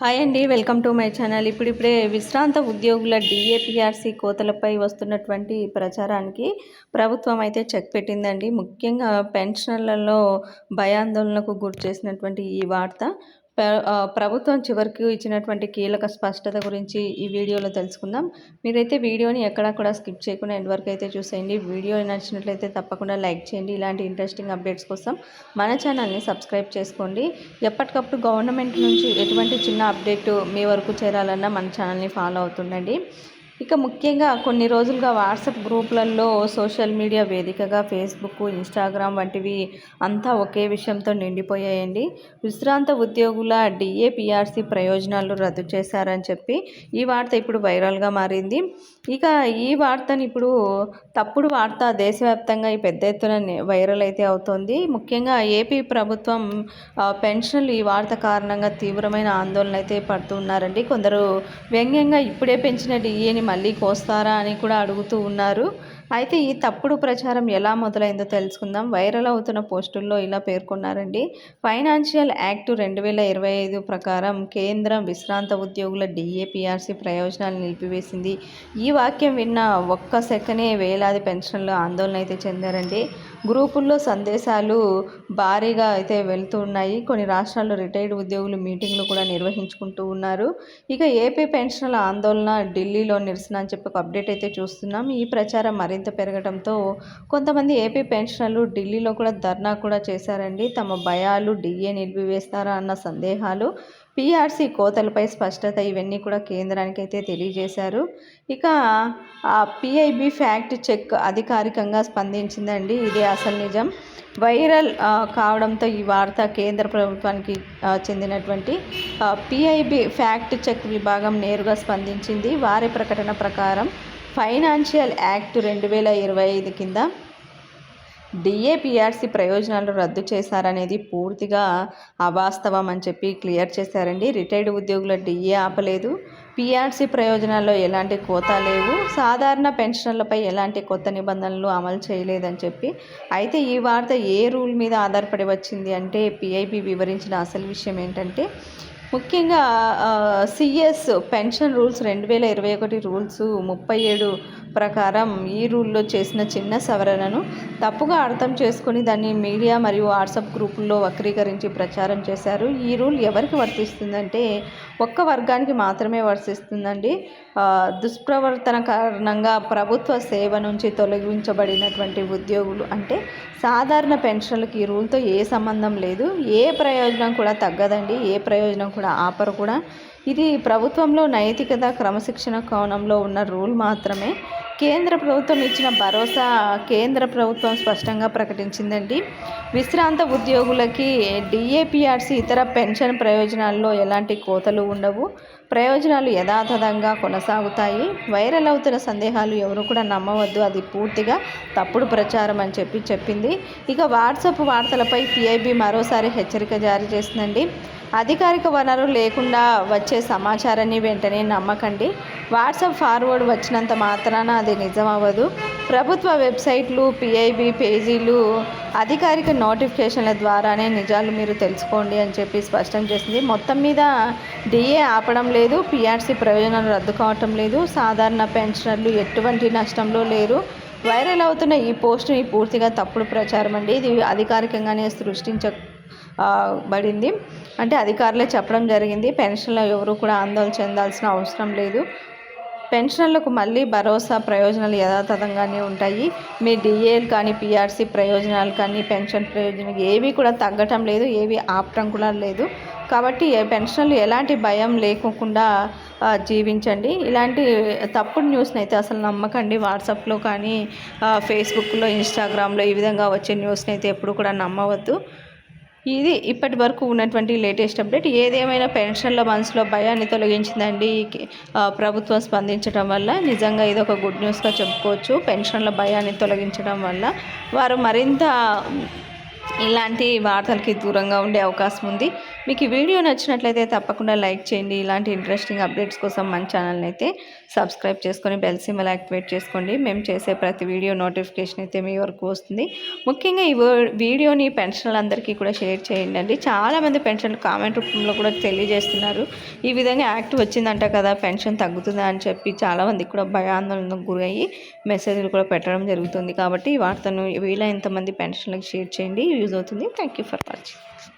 Hi అండి welcome to my channel. ఇప్పుడిప్పుడే విశ్రాంత ఉద్యోగుల డిఏపిఆర్సి కోతలపై వస్తున్నటువంటి ప్రచారానికి ప్రభుత్వం అయితే చెక్ పెట్టిందండి. ముఖ్యంగా పెన్షన్లలో భయాందోళనకు గురి చేసినటువంటి ఈ వార్త ప్రభుత్వం చివరికి ఇచ్చినటువంటి కీలక స్పష్టత గురించి ఈ వీడియోలో తెలుసుకుందాం. మీరైతే వీడియోని ఎక్కడా కూడా స్కిప్ చేయకుండా ఎండ్ వరకు అయితే చూసేయండి. వీడియో నచ్చినట్లయితే తప్పకుండా లైక్ చేయండి. ఇలాంటి ఇంట్రెస్టింగ్ అప్డేట్స్ కోసం మన ఛానల్ని సబ్స్క్రైబ్ చేసుకోండి. ఎప్పటికప్పుడు గవర్నమెంట్ నుంచి ఎటువంటి చిన్న అప్డేట్ మీ వరకు చేరాలన్నా మన ఛానల్ని ఫాలో అవుతుండండి. ఇక ముఖ్యంగా కొన్ని రోజులుగా వాట్సాప్ గ్రూపులలో సోషల్ మీడియా వేదికగా ఫేస్బుక్ ఇన్స్టాగ్రామ్ వంటివి అంతా ఒకే విషయంతో నిండిపోయాయండి. విశ్రాంత ఉద్యోగుల డిఏపిఆర్సి ప్రయోజనాలు రద్దు చేశారని చెప్పి ఈ వార్త ఇప్పుడు వైరల్గా మారింది. ఇక ఈ వార్తను ఇప్పుడు తప్పుడు వార్త దేశవ్యాప్తంగా ఈ పెద్ద ఎత్తున వైరల్ అయితే అవుతోంది. ముఖ్యంగా ఏపీ ప్రభుత్వం పెన్షన్లు ఈ వార్త కారణంగా తీవ్రమైన ఆందోళన అయితే పడుతున్నారండి కొందరు వ్యంగ్యంగా ఇప్పుడే పెంచిన డిఏని మళ్ళీ కోస్తారా అని కూడా అడుగుతూ ఉన్నారు. అయితే ఈ తప్పుడు ప్రచారం ఎలా మొదలైందో తెలుసుకుందాం. వైరల్ అవుతున్న పోస్టుల్లో ఇలా పేర్కొన్నారండి. ఫైనాన్షియల్ యాక్ట్ రెండు వేల ఇరవై ఐదు ప్రకారం కేంద్రం విశ్రాంత ఉద్యోగుల డిఏపిఆర్సి ప్రయోజనాలు నిలిపివేసింది. ఈ వాక్యం విన్న ఒక్క సెకనే వేలాది పెన్షన్లు ఆందోళన అయితే చెందారండి. గ్రూపుల్లో సందేశాలు భారీగా అయితే వెళ్తూ ఉన్నాయి కొన్ని రాష్ట్రాల్లో రిటైర్డ్ ఉద్యోగులు మీటింగ్లు కూడా నిర్వహించుకుంటూ ఉన్నారు. ఇక ఏపీ పెన్షన్ల ఆందోళన ఢిల్లీలో నిరసన అని చెప్పి ఒక అప్డేట్ అయితే చూస్తున్నాం. ఈ ప్రచారం మరింత పెరగడంతో కొంతమంది ఏపీ పెన్షనర్లు ఢిల్లీలో కూడా ధర్నా కూడా చేశారండి. తమ భయాలు డిఏ నిలిపివేస్తారా అన్న సందేహాలు పీఆర్సీ కోతలపై స్పష్టత ఇవన్నీ కూడా కేంద్రానికి అయితే తెలియజేశారు. ఇక ఆ పిఐబి ఫ్యాక్ట్ చెక్ అధికారికంగా స్పందించిందండి. ఇదే అసలు నిజం. వైరల్ కావడంతో ఈ వార్త కేంద్ర ప్రభుత్వానికి చెందినటువంటి పిఐబి ఫ్యాక్ట్ చెక్ విభాగం నేరుగా స్పందించింది. వారి ప్రకటన ప్రకారం ఫైనాన్షియల్ యాక్ట్ రెండు వేల ఇరవై ఐదు కింద డిఏపిఆర్సి ప్రయోజనాలు రద్దు చేశారనేది పూర్తిగా అవాస్తవం అని చెప్పి క్లియర్ చేశారండి. రిటైర్డ్ ఉద్యోగుల డిఏ ఆపలేదు. పిఆర్సీ ప్రయోజనాల్లో ఎలాంటి కోత లేవు. సాధారణ పెన్షన్లపై ఎలాంటి కొత్త నిబంధనలు అమలు చేయలేదని చెప్పి. అయితే ఈ వార్త ఏ రూల్ మీద ఆధారపడి వచ్చింది అంటే పిఐబి వివరించిన అసలు విషయం ఏంటంటే ముఖ్యంగా సిఎస్ పెన్షన్ రూల్స్ రెండు వేల ఇరవై ఒకటి రూల్స్ ముప్పై ఏడు ప్రకారం ఈ రూల్లో చేసిన చిన్న సవరణను తప్పుగా అర్థం చేసుకుని దాన్ని మీడియా మరియు వాట్సాప్ గ్రూపుల్లో వక్రీకరించి ప్రచారం చేశారు. ఈ రూల్ ఎవరికి వర్తిస్తుందంటే ఒక్క వర్గానికి మాత్రమే వర్తిస్తుందండి. దుష్ప్రవర్తన కారణంగా ప్రభుత్వ సేవ నుంచి తొలగించబడినటువంటి ఉద్యోగులు అంటే సాధారణ పెన్షన్లకు ఈ రూల్తో ఏ సంబంధం లేదు. ఏ ప్రయోజనం కూడా తగ్గదండి. ఏ ప్రయోజనం కూడా ఆపరు కూడా. ఇది ప్రభుత్వంలో నైతికత క్రమశిక్షణ కోణంలో ఉన్న రూల్ మాత్రమే. కేంద్ర ప్రభుత్వం ఇచ్చిన భరోసా కేంద్ర ప్రభుత్వం స్పష్టంగా ప్రకటించిందండి. విశ్రాంత ఉద్యోగులకి డిఏపిఆర్సి ఇతర పెన్షన్ ప్రయోజనాల్లో ఎలాంటి కోతలు ఉండవు. ప్రయోజనాలు యథాతథంగా కొనసాగుతాయి. వైరల్ అవుతున్న సందేహాలు ఎవరు కూడా నమ్మవద్దు. అది పూర్తిగా తప్పుడు ప్రచారం అని చెప్పి చెప్పింది. ఇక వాట్సాప్ వార్తలపై పిఐబి మరోసారి హెచ్చరిక జారీ చేసిందండి. అధికారిక వనరు లేకుండా వచ్చే సమాచారాన్ని వెంటనే నమ్మకండి. వాట్సాప్ ఫార్వర్డ్ వచ్చినంత మాత్రాన అది నిజం అవ్వదు ప్రభుత్వ వెబ్సైట్లు పిఐబి పేజీలు అధికారిక నోటిఫికేషన్ల ద్వారానే నిజాలు మీరు తెలుసుకోండి అని చెప్పి స్పష్టం చేసింది. మొత్తం మీద డిఏ ఆపడం లేదు పిఆర్సీ ప్రయోజనాలు రద్దు కావటం లేదు సాధారణ పెన్షనర్లు ఎటువంటి నష్టంలో లేరు. వైరల్ అవుతున్న ఈ పోస్ట్ని పూర్తిగా తప్పుడు ప్రచారం అండి. ఇది అధికారికంగానే సృష్టించ పడింది. బడింది అంటే అధికారులే చెప్పడం జరిగింది. పెన్షన్లో ఎవరు కూడా ఆందోళన చెందాల్సిన అవసరం లేదు. పెన్షన్లకు మళ్ళీ భరోసా ప్రయోజనాలు యథాతథంగానే ఉంటాయి. మీ డిఏలు కానీ పిఆర్సీ ప్రయోజనాలు కానీ పెన్షన్ ప్రయోజనాలు ఏవి కూడా తగ్గటం లేదు. ఏవి ఆపటం కూడా లేదు. కాబట్టి పెన్షన్లు ఎలాంటి భయం లేకోకుండా జీవించండి. ఇలాంటి తప్పుడు న్యూస్ని అయితే అసలు నమ్మకండి. వాట్సాప్లో కానీ ఫేస్బుక్లో ఇన్స్టాగ్రామ్లో ఈ విధంగా వచ్చే న్యూస్ని అయితే ఎప్పుడు కూడా నమ్మవద్దు. ఇది ఇప్పటి వరకు ఉన్నటువంటి లేటెస్ట్ అప్డేట్. ఏదేమైనా పెన్షన్ల మనసులో భయాన్ని తొలగించిందండి? ప్రభుత్వం స్పందించడం వల్ల నిజంగా ఇది ఒక గుడ్ న్యూస్గా చెప్పుకోవచ్చు. పెన్షన్ల భయాన్ని తొలగించడం వల్ల వారు మరింత ఇలాంటి వార్తలకి దూరంగా ఉండే అవకాశం ఉంది. మీకు ఈ వీడియో నచ్చినట్లయితే తప్పకుండా లైక్ చేయండి. ఇలాంటి ఇంట్రెస్టింగ్ అప్డేట్స్ కోసం మన ఛానల్ని అయితే సబ్స్క్రైబ్ చేసుకొని బెల్ సిమ్మల్ యాక్టివేట్ చేసుకోండి. మేము చేసే ప్రతి వీడియో నోటిఫికేషన్ అయితే మీ వరకు వస్తుంది. ముఖ్యంగా ఈ వీ- వీడియోని పెన్షన్లందరికీ కూడా షేర్ చేయండి అండి. చాలామంది పెన్షన్లు కామెంట్ రూపంలో కూడా తెలియజేస్తున్నారు. ఈ విధంగా యాక్ట్ వచ్చిందంట కదా పెన్షన్ తగ్గుతుందా అని చెప్పి చాలామందికి కూడా భయాందోళనకు గురయ్యి మెసేజ్లు కూడా పెట్టడం జరుగుతుంది. కాబట్టి ఈ వార్తను వీలైనంత మంది పెన్షన్లకు షేర్ చేయండి. యూజ్ అవుతుంది. Thank you for watching